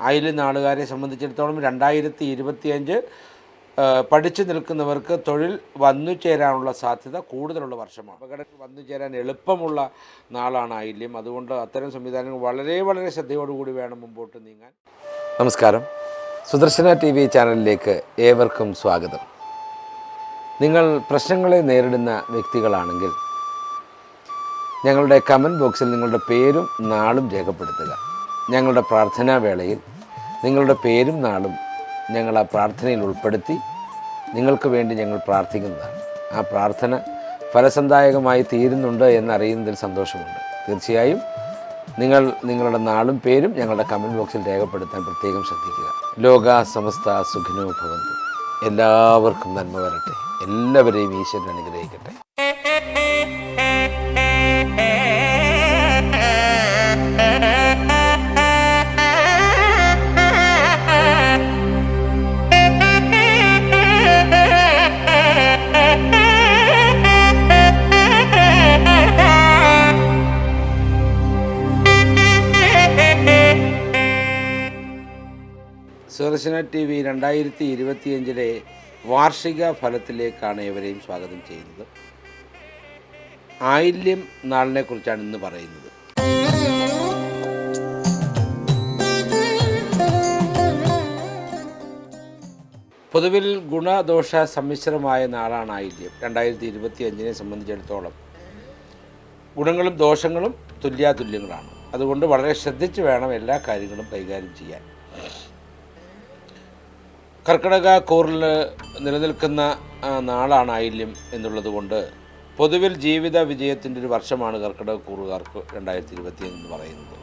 ആയിരം നാളുകാരെ സംബന്ധിച്ചിടത്തോളം രണ്ടായിരത്തി ഇരുപത്തിയഞ്ച് പഠിച്ചു നിൽക്കുന്നവർക്ക് തൊഴിൽ വന്നു ചേരാനുള്ള സാധ്യത കൂടുതലുള്ള വർഷമാണ്. അപകടങ്ങൾ വന്നു ചേരാൻ എളുപ്പമുള്ള നാളാണ് ആയില്യം അതുകൊണ്ട് അത്തരം സംവിധാനങ്ങൾ വളരെ വളരെ ശ്രദ്ധയോടുകൂടി വേണം മുമ്പോട്ട് നീങ്ങാൻ. നമസ്കാരം. സുദർശന ടി വി ചാനലിലേക്ക് ഏവർക്കും സ്വാഗതം. നിങ്ങൾ പ്രശ്നങ്ങളെ നേരിടുന്ന വ്യക്തികളാണെങ്കിൽ ഞങ്ങളുടെ കമന്റ് ബോക്സിൽ നിങ്ങളുടെ പേരും നാളും രേഖപ്പെടുത്തുക. ഞങ്ങളുടെ പ്രാർത്ഥനാ വേളയിൽ നിങ്ങളുടെ പേരും നാളും ഞങ്ങൾ ആ പ്രാർത്ഥനയിൽ ഉൾപ്പെടുത്തി നിങ്ങൾക്ക് വേണ്ടി ഞങ്ങൾ പ്രാർത്ഥിക്കുന്നതാണ്. ആ പ്രാർത്ഥന ഫലസന്ദായകമായി തീരുന്നുണ്ട് എന്നറിയുന്നതിൽ സന്തോഷമുണ്ട്. തീർച്ചയായും നിങ്ങൾ നിങ്ങളുടെ നാളും പേരും ഞങ്ങളുടെ കമന്റ് ബോക്സിൽ രേഖപ്പെടുത്താൻ പ്രത്യേകം ശ്രദ്ധിക്കുക. ലോക സമസ്ത സുഖിനോ ഭവന്തു. എല്ലാവർക്കും നന്മ വരട്ടെ. എല്ലാവരെയും ഈശ്വരൻ അനുഗ്രഹിക്കട്ടെ. സുദർശന ടി വി രണ്ടായിരത്തി ഇരുപത്തിയഞ്ചിലെ വാർഷിക ഫലത്തിലേക്കാണ് ഇവരെയും സ്വാഗതം ചെയ്യുന്നത്. ആയില്യം നാളിനെ കുറിച്ചാണ് ഇന്ന് പറയുന്നത്. പൊതുവിൽ ഗുണദോഷ സമ്മിശ്രമായ നാളാണ് ആയില്യം. രണ്ടായിരത്തി ഇരുപത്തി അഞ്ചിനെ സംബന്ധിച്ചിടത്തോളം ഗുണങ്ങളും ദോഷങ്ങളും തുല്യാതുല്യങ്ങളാണ്. അതുകൊണ്ട് വളരെ ശ്രദ്ധിച്ച് വേണം എല്ലാ കാര്യങ്ങളും കൈകാര്യം ചെയ്യാൻ. കർക്കിടക കൂറിൽ നിലനിൽക്കുന്ന നാളാണ് ആയില്യം എന്നുള്ളത് കൊണ്ട് പൊതുവിൽ ജീവിത വിജയത്തിന്റെ ഒരു വർഷമാണ് കർക്കിടക കൂറുകാർക്ക് രണ്ടായിരത്തി ഇരുപത്തി എന്ന് പറയുന്നത്.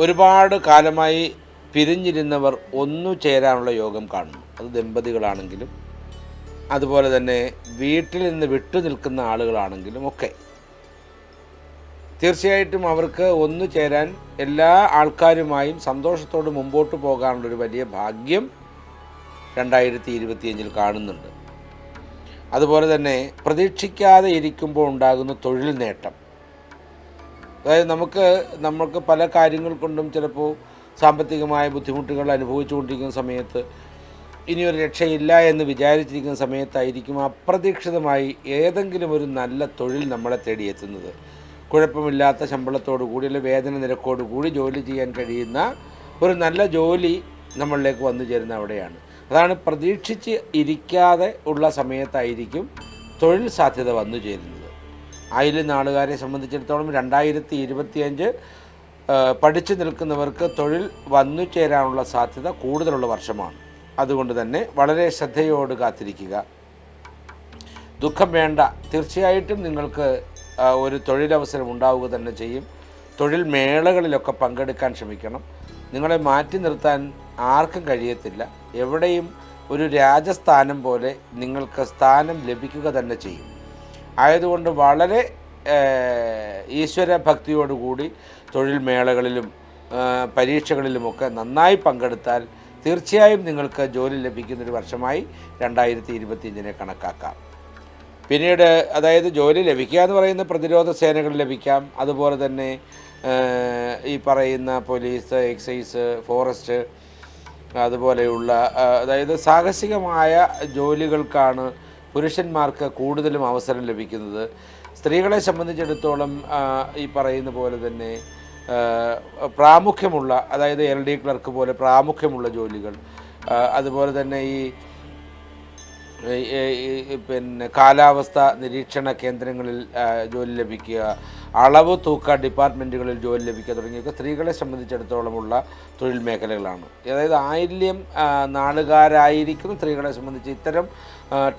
ഒരുപാട് കാലമായി പിരിഞ്ഞിരുന്നവർ ഒന്നു ചേരാനുള്ള യോഗം കാണുന്നു. അത് ദമ്പതികളാണെങ്കിലും അതുപോലെ തന്നെ വീട്ടിൽ നിന്ന് വിട്ടു നിൽക്കുന്ന ആളുകളാണെങ്കിലും ഒക്കെ. തീർച്ചയായിട്ടും അവർക്ക് ഒന്നു ചേരാൻ എല്ലാ ആൾക്കാരുമായും സന്തോഷത്തോട് മുമ്പോട്ട് പോകാനുള്ളൊരു വലിയ ഭാഗ്യം രണ്ടായിരത്തി ഇരുപത്തിയഞ്ചിൽ കാണുന്നുണ്ട്. അതുപോലെ തന്നെ പ്രതീക്ഷിക്കാതെ ഇരിക്കുമ്പോൾ ഉണ്ടാകുന്ന തൊഴിൽ നേട്ടം. അതായത് നമുക്ക് നമ്മൾക്ക് പല കാര്യങ്ങൾ കൊണ്ടും ചിലപ്പോൾ സാമ്പത്തികമായ ബുദ്ധിമുട്ടുകൾ അനുഭവിച്ചുകൊണ്ടിരിക്കുന്ന സമയത്ത് ഇനിയൊരു രക്ഷയില്ല എന്ന് വിചാരിച്ചിരിക്കുന്ന സമയത്തായിരിക്കും അപ്രതീക്ഷിതമായി ഏതെങ്കിലും ഒരു നല്ല തൊഴിൽ നമ്മളെ തേടിയെത്തുന്നത്. കുഴപ്പമില്ലാത്ത ശമ്പളത്തോടു കൂടി അല്ലെങ്കിൽ വേതന നിരക്കോടു കൂടി ജോലി ചെയ്യാൻ കഴിയുന്ന ഒരു നല്ല ജോലി നമ്മളിലേക്ക് വന്നു ചേരുന്ന അവിടെയാണ്. അതാണ് പ്രതീക്ഷിച്ച് ഇരിക്കാതെ ഉള്ള സമയത്തായിരിക്കും തൊഴിൽ സാധ്യത വന്നു ചേരുന്നത്. ആയിരം നാടുകാരെ സംബന്ധിച്ചിടത്തോളം രണ്ടായിരത്തി ഇരുപത്തിയഞ്ച് പഠിച്ചു നിൽക്കുന്നവർക്ക് തൊഴിൽ വന്നു ചേരാനുള്ള സാധ്യത കൂടുതലുള്ള വർഷമാണ്. അതുകൊണ്ട് തന്നെ വളരെ ശ്രദ്ധയോട് കാത്തിരിക്കുക. ദുഃഖം വേണ്ട. തീർച്ചയായിട്ടും നിങ്ങൾക്ക് ഒരു തൊഴിലവസരം ഉണ്ടാവുക തന്നെ ചെയ്യും. തൊഴിൽ മേളകളിലൊക്കെ പങ്കെടുക്കാൻ ശ്രമിക്കണം. നിങ്ങളെ മാറ്റി നിർത്താൻ ആർക്കും കഴിയത്തില്ല. എവിടെയും ഒരു രാജസ്ഥാനം പോലെ നിങ്ങൾക്ക് സ്ഥാനം ലഭിക്കുക തന്നെ ചെയ്യും. ആയതുകൊണ്ട് വളരെ ഈശ്വര ഭക്തിയോടുകൂടി തൊഴിൽ മേളകളിലും പരീക്ഷകളിലുമൊക്കെ നന്നായി പങ്കെടുത്താൽ തീർച്ചയായും നിങ്ങൾക്ക് ജോലി ലഭിക്കുന്നൊരു വർഷമായി രണ്ടായിരത്തി ഇരുപത്തിയഞ്ചിനെ കണക്കാക്കാം. പിന്നീട് അതായത് ജോലി ലഭിക്കുക എന്ന് പറയുന്ന പ്രതിരോധ സേനകൾ ലഭിക്കാം. അതുപോലെ തന്നെ ഈ പറയുന്ന പോലീസ് എക്സൈസ് ഫോറസ്റ്റ് അതുപോലെയുള്ള അതായത് സാഹസികമായ ജോലികൾക്കാണ് പുരുഷന്മാർക്ക് കൂടുതലും അവസരം ലഭിക്കുന്നത്. സ്ത്രീകളെ സംബന്ധിച്ചിടത്തോളം ഈ പറയുന്ന പോലെ തന്നെ പ്രാമുഖ്യമുള്ള അതായത് എൽ ഡി ക്ലർക്ക് പോലെ പ്രാമുഖ്യമുള്ള ജോലികൾ അതുപോലെ തന്നെ ഈ പിന്നെ കാലാവസ്ഥ നിരീക്ഷണ കേന്ദ്രങ്ങളിൽ ജോലി ലഭിക്കുക അളവ് തൂക്ക ഡിപ്പാർട്ട്മെന്റുകളിൽ ജോലി ലഭിക്കുക തുടങ്ങിയൊക്കെ സ്ത്രീകളെ സംബന്ധിച്ചിടത്തോളമുള്ള തൊഴിൽ മേഖലകളാണ്. അതായത് ആയില്യം നാളുകാരായിരിക്കുന്ന സ്ത്രീകളെ സംബന്ധിച്ച് ഇത്തരം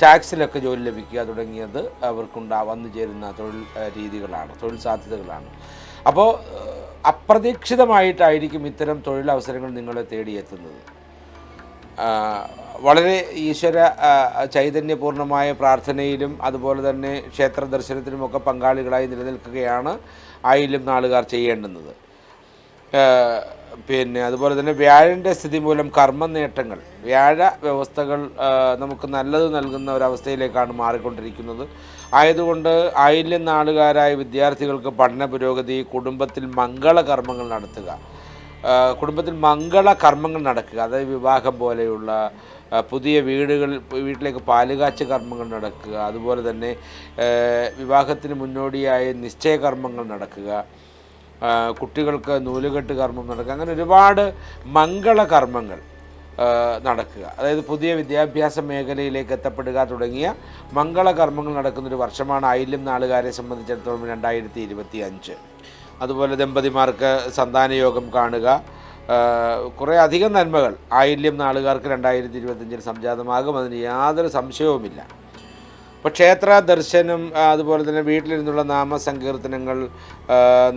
ടാക്സിലൊക്കെ ജോലി ലഭിക്കുക തുടങ്ങിയത് അവർക്കുണ്ടാ വന്നു ചേരുന്ന തൊഴിൽ രീതികളാണ് തൊഴിൽ സാധ്യതകളാണ്. അപ്പോൾ അപ്രതീക്ഷിതമായിട്ടായിരിക്കും ഇത്തരം തൊഴിലവസരങ്ങൾ നിങ്ങളെ തേടിയെത്തുന്നത്. വളരെ ഈശ്വര ചൈതന്യപൂർണമായ പ്രാർത്ഥനയിലും അതുപോലെ തന്നെ ക്ഷേത്ര ദർശനത്തിലുമൊക്കെ പങ്കാളികളായി നിലനിൽക്കുകയാണ് ആയിലും നാളുകാർ ചെയ്യേണ്ടുന്നത്. പിന്നെ അതുപോലെ തന്നെ വ്യാഴന്റെ സ്ഥിതി മൂലം കർമ്മ നേട്ടങ്ങൾ വ്യാഴ വ്യവസ്ഥകൾ നമുക്ക് നല്ലത് നൽകുന്ന ഒരവസ്ഥയിലേക്കാണ് മാറിക്കൊണ്ടിരിക്കുന്നത്. ആയതുകൊണ്ട് ആയില്യം നാളുകാരായ വിദ്യാർത്ഥികൾക്ക് പഠന പുരോഗതി കുടുംബത്തിൽ മംഗളകർമ്മങ്ങൾ നടത്തുക കുടുംബത്തിൽ മംഗള കർമ്മങ്ങൾ നടക്കുക. അതായത് വിവാഹം പോലെയുള്ള പുതിയ വീടുകൾ വീട്ടിലേക്ക് പാലുകാച്ച കർമ്മങ്ങൾ നടക്കുക. അതുപോലെ തന്നെ വിവാഹത്തിന് മുന്നോടിയായ നിശ്ചയകർമ്മങ്ങൾ നടക്കുക. കുട്ടികൾക്ക് നൂലുകെട്ട് കർമ്മം നടക്കുക. അങ്ങനെ ഒരുപാട് മംഗള കർമ്മങ്ങൾ നടക്കുക. അതായത് പുതിയ വിദ്യാഭ്യാസ മേഖലയിലേക്ക് എത്തപ്പെടുക തുടങ്ങിയ മംഗള കർമ്മങ്ങൾ നടക്കുന്നൊരു വർഷമാണ് ആയില്യം നാളുകാരെ സംബന്ധിച്ചിടത്തോളം രണ്ടായിരത്തി ഇരുപത്തി അഞ്ച് അതുപോലെ ദമ്പതിമാർക്ക് സന്താനയോഗം കാണുക. കുറേ അധികം നന്മകൾ. ആയില്യം നാളുകാർക്ക് രണ്ടായിരത്തി ഇരുപത്തഞ്ചിൽ സംജാതമാകും. അതിന് യാതൊരു സംശയവുമില്ല. ഇപ്പോൾ ക്ഷേത്ര ദർശനം അതുപോലെ തന്നെ വീട്ടിലിരുന്നുള്ള നാമസങ്കീർത്തനങ്ങൾ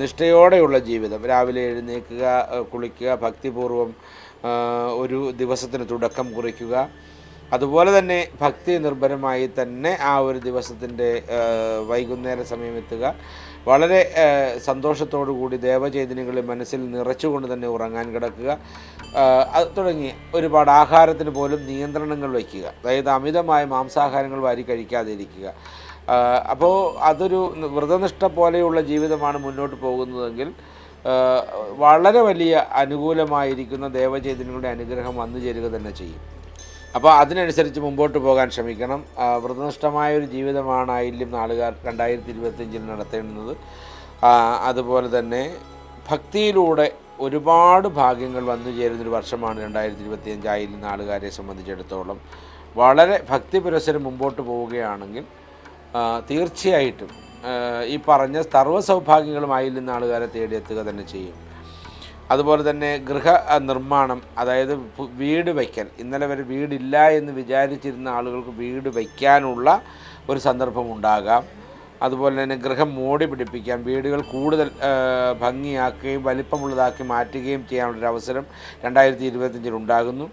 നിഷ്ഠയോടെയുള്ള ജീവിതം. രാവിലെ എഴുന്നേൽക്കുക കുളിക്കുക ഭക്തിപൂർവം ഒരു ദിവസത്തിന് തുടക്കം കുറിക്കുക. അതുപോലെ തന്നെ ഭക്തി നിർഭരമായി തന്നെ ആ ഒരു ദിവസത്തിന്റെ വൈകുന്നേര സമയം എത്തുക. വളരെ കൂടി ദേവചൈതന്യങ്ങളെ മനസ്സിൽ നിറച്ചുകൊണ്ട് തന്നെ ഉറങ്ങാൻ കിടക്കുക. അത് തുടങ്ങി ഒരുപാട് ആഹാരത്തിന് പോലും നിയന്ത്രണങ്ങൾ വയ്ക്കുക. അതായത് അമിതമായ മാംസാഹാരങ്ങൾ വാരി കഴിക്കാതിരിക്കുക. അപ്പോൾ അതൊരു വ്രതനിഷ്ഠ പോലെയുള്ള ജീവിതമാണ് മുന്നോട്ട് പോകുന്നതെങ്കിൽ വളരെ വലിയ അനുകൂലമായിരിക്കുന്ന ദേവചൈതന്യങ്ങളുടെ അനുഗ്രഹം വന്നു ചേരുക തന്നെ ചെയ്യും. അപ്പോൾ അതിനനുസരിച്ച് മുമ്പോട്ട് പോകാൻ ശ്രമിക്കണം. വ്രതനിഷ്ഠമായ ഒരു ജീവിതമാണ് ആയില്യം നാളുകാർ രണ്ടായിരത്തി ഇരുപത്തിയഞ്ചിൽ നടത്തേണ്ടുന്നത് അതുപോലെ തന്നെ ഭക്തിയിലൂടെ ഒരുപാട് ഭാഗ്യങ്ങൾ വന്നു ചേരുന്നൊരു വർഷമാണ് രണ്ടായിരത്തി ഇരുപത്തിയഞ്ച് ആയില്യം നാളുകാരെ സംബന്ധിച്ചിടത്തോളം. വളരെ ഭക്തി പുരസരം മുമ്പോട്ട് പോവുകയാണെങ്കിൽ തീർച്ചയായിട്ടും ഈ പറഞ്ഞ സർവ സൗഭാഗ്യങ്ങളും ആയില്യം നാളുകാരെ തേടിയെത്തുക തന്നെ ചെയ്യും. അതുപോലെ തന്നെ ഗൃഹ നിർമ്മാണം അതായത് വീട് വയ്ക്കൽ. ഇന്നലെ വരെ വീടില്ല എന്ന് വിചാരിച്ചിരുന്ന ആളുകൾക്ക് വീട് വയ്ക്കാനുള്ള ഒരു സന്ദർഭം ഉണ്ടാകാം. അതുപോലെ തന്നെ ഗൃഹം മോടി പിടിപ്പിക്കാൻ വീടുകൾ കൂടുതൽ ഭംഗിയാക്കുകയും വലിപ്പമുള്ളതാക്കി മാറ്റുകയും ചെയ്യാനുള്ളൊരു അവസരം രണ്ടായിരത്തി ഇരുപത്തഞ്ചിൽ ഉണ്ടാകുന്നു.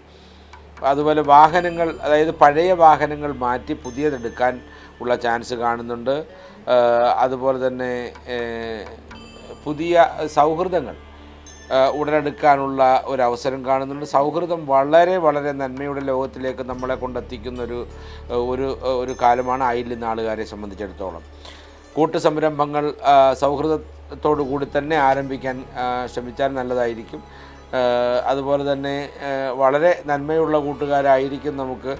അതുപോലെ വാഹനങ്ങൾ അതായത് പഴയ വാഹനങ്ങൾ മാറ്റി പുതിയതെടുക്കാൻ ഉള്ള ചാൻസ് കാണുന്നുണ്ട്. അതുപോലെ തന്നെ പുതിയ സൗഹൃദങ്ങൾ ഉടലെടുക്കാനുള്ള ഒരു അവസരം കാണുന്നുണ്ട്. സൗഹൃദം വളരെ വളരെ നന്മയുടെ ലോകത്തിലേക്ക് നമ്മളെ കൊണ്ടെത്തിക്കുന്ന ഒരു ഒരു കാലമാണ് ആയില്ല നാളുകാരെ സംബന്ധിച്ചിടത്തോളം. കൂട്ടു സംരംഭങ്ങൾ ആ, സൗഹൃദത്തോടു കൂടി തന്നെ ആരംഭിക്കാൻ ശ്രമിച്ചാൽ നല്ലതായിരിക്കും. അതുപോലെ തന്നെ വളരെ നന്മയുള്ള കൂട്ടുകാരായിരിക്കും നമുക്ക്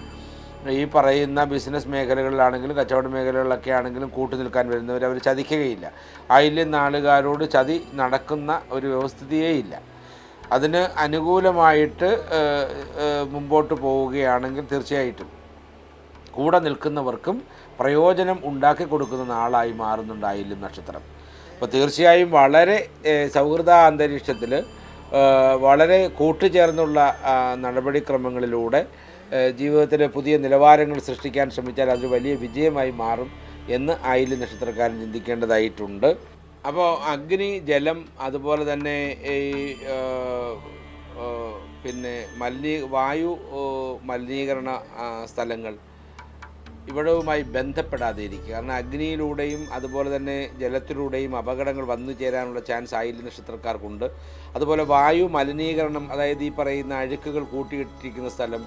ഈ പറയുന്ന ബിസിനസ് മേഖലകളിലാണെങ്കിലും കച്ചവട മേഖലകളിലൊക്കെ ആണെങ്കിലും കൂട്ടു നിൽക്കാൻ വരുന്നവർ അവർ ചതിക്കുകയില്ല. അതിലെ നാളുകാരോട് ചതി നടക്കുന്ന ഒരു വ്യവസ്ഥിതിയേ ഇല്ല. അതിന് അനുകൂലമായിട്ട് മുമ്പോട്ട് പോവുകയാണെങ്കിൽ തീർച്ചയായിട്ടും കൂടെ നിൽക്കുന്നവർക്കും പ്രയോജനം ഉണ്ടാക്കി കൊടുക്കുന്ന നാളായി മാറുന്നുണ്ടായില്ല നക്ഷത്രം. അപ്പോൾ തീർച്ചയായും വളരെ സൗഹൃദ അന്തരീക്ഷത്തിൽ വളരെ കൂട്ടുചേർന്നുള്ള നടപടിക്രമങ്ങളിലൂടെ ജീവിതത്തിൽ പുതിയ നിലവാരങ്ങൾ സൃഷ്ടിക്കാൻ ശ്രമിച്ചാൽ അതൊരു വലിയ വിജയമായി മാറും എന്ന് ആയില്യം നക്ഷത്രക്കാരൻ ചിന്തിക്കേണ്ടതായിട്ടുണ്ട്. അപ്പോൾ അഗ്നി ജലം അതുപോലെ തന്നെ ഈ പിന്നെ മലിനീ വായു മലിനീകരണ സ്ഥലങ്ങൾ ഇവിടവുമായി ബന്ധപ്പെടാതെ ഇരിക്കുക കാരണം അഗ്നിയിലൂടെയും അതുപോലെ തന്നെ ജലത്തിലൂടെയും അപകടങ്ങൾ വന്നു ചേരാനുള്ള ചാൻസ് ആയില്ല നക്ഷത്രക്കാർക്കുണ്ട്. അതുപോലെ വായു മലിനീകരണം അതായത് ഈ പറയുന്ന അഴുക്കുകൾ കൂട്ടിയിട്ടിരിക്കുന്ന സ്ഥലം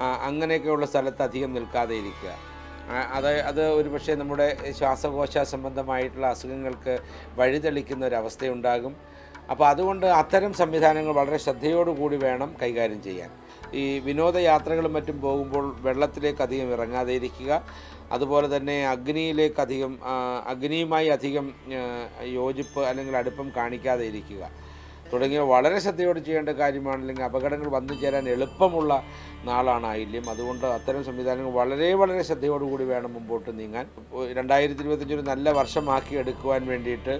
അങ്ങനെയൊക്കെയുള്ള സ്ഥലത്ത് അധികം നിൽക്കാതെ ഇരിക്കുക. അത് അത് ഒരു പക്ഷേ നമ്മുടെ ശ്വാസകോശ സംബന്ധമായിട്ടുള്ള അസുഖങ്ങൾക്ക് വഴിതെളിക്കുന്ന ഒരവസ്ഥയുണ്ടാകും. അപ്പോൾ അതുകൊണ്ട് അത്തരം സംവിധാനങ്ങൾ വളരെ ശ്രദ്ധയോടുകൂടി വേണം കൈകാര്യം ചെയ്യാൻ. ഈ വിനോദയാത്രകളും മറ്റും പോകുമ്പോൾ വെള്ളത്തിലേക്ക് അധികം ഇറങ്ങാതെ ഇരിക്കുക. അതുപോലെ തന്നെ അഗ്നിയിലേക്ക് അധികം അഗ്നിയുമായി അധികം യോജിപ്പ് അല്ലെങ്കിൽ അടുപ്പം കാണിക്കാതെ ഇരിക്കുക. തുടങ്ങിയ വളരെ ശ്രദ്ധയോട് ചെയ്യേണ്ട കാര്യമാണ്. അല്ലെങ്കിൽ അപകടങ്ങൾ വന്നു ചേരാൻ എളുപ്പമുള്ള നാളാണ് ആയില്യം. അതുകൊണ്ട് അത്തരം സംവിധാനങ്ങൾ വളരെ വളരെ ശ്രദ്ധയോടുകൂടി വേണം മുമ്പോട്ട് നീങ്ങാൻ. രണ്ടായിരത്തി ഇരുപത്തഞ്ച് ഒരു നല്ല വർഷമാക്കി എടുക്കുവാൻ വേണ്ടിയിട്ട്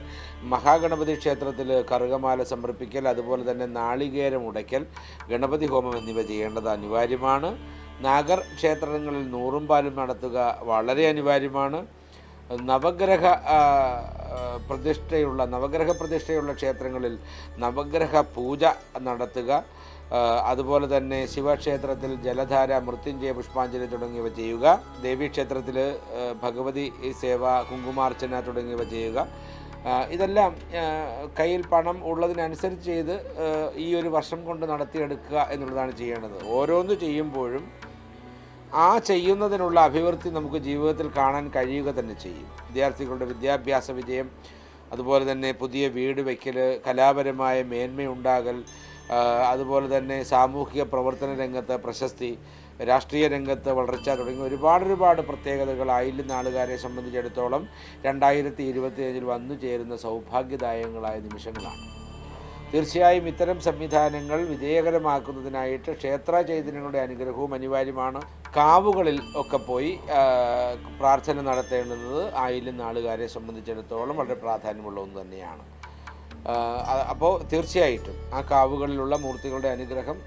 മഹാഗണപതി ക്ഷേത്രത്തിൽ കറുകമാല സമർപ്പിക്കൽ അതുപോലെ തന്നെ നാളികേരം ഉടയ്ക്കൽ ഗണപതി ഹോമം എന്നിവ ചെയ്യേണ്ടത് അനിവാര്യമാണ്. നാഗർ ക്ഷേത്രങ്ങളിൽ നൂറും പാലും നടത്തുക വളരെ അനിവാര്യമാണ്. നവഗ്രഹ പ്രതിഷ്ഠയുള്ള നവഗ്രഹ പ്രതിഷ്ഠയുള്ള ക്ഷേത്രങ്ങളിൽ നവഗ്രഹ പൂജ നടത്തുക. അതുപോലെ തന്നെ ശിവക്ഷേത്രത്തിൽ ജലധാര മൃത്യുഞ്ജയ പുഷ്പാഞ്ജലി തുടങ്ങിയവ ചെയ്യുക. ദേവീക്ഷേത്രത്തിൽ ഭഗവതി സേവ കുങ്കുമാർച്ചന തുടങ്ങിയവ ചെയ്യുക. ഇതെല്ലാം കയ്യിൽ പണം ഉള്ളതിനനുസരിച്ച് ചെയ്ത് ഈ ഒരു വർഷം കൊണ്ട് നടത്തിയെടുക്കുക എന്നുള്ളതാണ് ചെയ്യേണ്ടത്. ഓരോന്ന് ചെയ്യുമ്പോഴും ആ ചെയ്യുന്നതിനുള്ള അഭിവൃദ്ധി നമുക്ക് ജീവിതത്തിൽ കാണാൻ കഴിയുക തന്നെ ചെയ്യും. വിദ്യാർത്ഥികളുടെ വിദ്യാഭ്യാസ വിജയം അതുപോലെ തന്നെ പുതിയ വീട് വയ്ക്കൽ കലാപരമായ മേന്മയുണ്ടാകൽ അതുപോലെ തന്നെ സാമൂഹിക പ്രവർത്തന രംഗത്ത് പ്രശസ്തി രാഷ്ട്രീയ രംഗത്ത് വളർച്ച തുടങ്ങി ഒരുപാട് ഒരുപാട് പ്രത്യേകതകൾ ആയില്യം നാളുകാരെ സംബന്ധിച്ചിടത്തോളം രണ്ടായിരത്തി ഇരുപത്തിയഞ്ചിൽ വന്നു ചേരുന്ന സൗഭാഗ്യദായകങ്ങളായ നിമിഷങ്ങളാണ്. തീർച്ചയായും ഇത്തരം സംവിധാനങ്ങൾ വിജയകരമാക്കുന്നതിനായിട്ട് ക്ഷേത്ര ചൈതന്യങ്ങളുടെ അനുഗ്രഹവും അനിവാര്യമാണ്. കാവുകളിൽ ഒക്കെ പോയി പ്രാർത്ഥന നടത്തേണ്ടത് ആയിലും നാളുകാരെ സംബന്ധിച്ചിടത്തോളം വളരെ പ്രാധാന്യമുള്ള ഒന്ന് തന്നെയാണ്. അപ്പോൾ തീർച്ചയായിട്ടും ആ കാവുകളിലുള്ള മൂർത്തികളുടെ അനുഗ്രഹം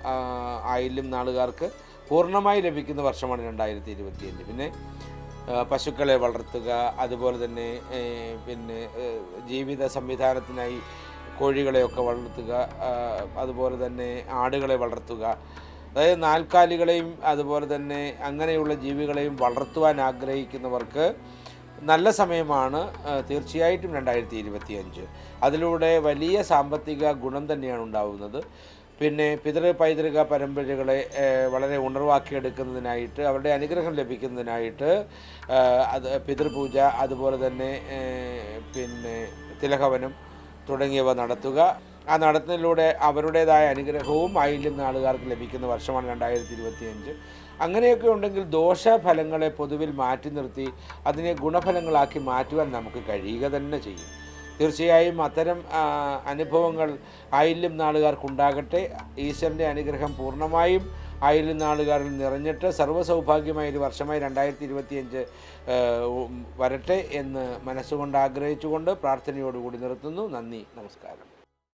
ആയിലും നാളുകാർക്ക് പൂർണമായി ലഭിക്കുന്ന വർഷമാണ് രണ്ടായിരത്തി ഇരുപത്തിയഞ്ച് പിന്നെ പശുക്കളെ വളർത്തുക അതുപോലെ തന്നെ പിന്നെ ജീവിത സംവിധാനത്തിനായി കോഴികളെയൊക്കെ വളർത്തുക അതുപോലെ തന്നെ ആടുകളെ വളർത്തുക. അതായത് നാൽക്കാലികളെയും അതുപോലെ തന്നെ അങ്ങനെയുള്ള ജീവികളെയും വളർത്തുവാൻ ആഗ്രഹിക്കുന്നവർക്ക് നല്ല സമയമാണ് തീർച്ചയായിട്ടും രണ്ടായിരത്തി ഇരുപത്തി അഞ്ച് അതിലൂടെ വലിയ സാമ്പത്തിക ഗുണം തന്നെയാണ് ഉണ്ടാവുന്നത്. പിന്നെ പിതൃ പൈതൃക പരമ്പരകളെ വളരെ ഉണർവാക്കിയെടുക്കുന്നതിനായിട്ട് അവരുടെ അനുഗ്രഹം ലഭിക്കുന്നതിനായിട്ട് അത് പിതൃപൂജ അതുപോലെ തന്നെ പിന്നെ തിലഹവനം തുടങ്ങിയവ നടത്തുക. ആ നടത്തുന്നതിലൂടെ അവരുടേതായ അനുഗ്രഹവും ആയില്യം നാളുകാർക്ക് ലഭിക്കുന്ന വർഷമാണ് രണ്ടായിരത്തി ഇരുപത്തിയഞ്ച് അങ്ങനെയൊക്കെ ഉണ്ടെങ്കിൽ ദോഷഫലങ്ങളെ പൊതുവിൽ മാറ്റി നിർത്തി അതിനെ ഗുണഫലങ്ങളാക്കി മാറ്റുവാൻ നമുക്ക് കഴിയുക തന്നെ ചെയ്യും. തീർച്ചയായും അത്തരം അനുഭവങ്ങൾ ആയില്യം നാളുകാർക്കുണ്ടാകട്ടെ. ഈശ്വരന്റെ അനുഗ്രഹം പൂർണമായും ആയില്യം നാളുകാരിൽ നിറഞ്ഞിട്ട് സർവസൗഭാഗ്യമായ ഒരു വർഷമായി രണ്ടായിരത്തി ഇരുപത്തിയഞ്ച് വരട്ടെ എന്ന് മനസ്സുകൊണ്ട് ആഗ്രഹിച്ചുകൊണ്ട് പ്രാർത്ഥനയോടുകൂടി നിർത്തുന്നു. നന്ദി. നമസ്കാരം.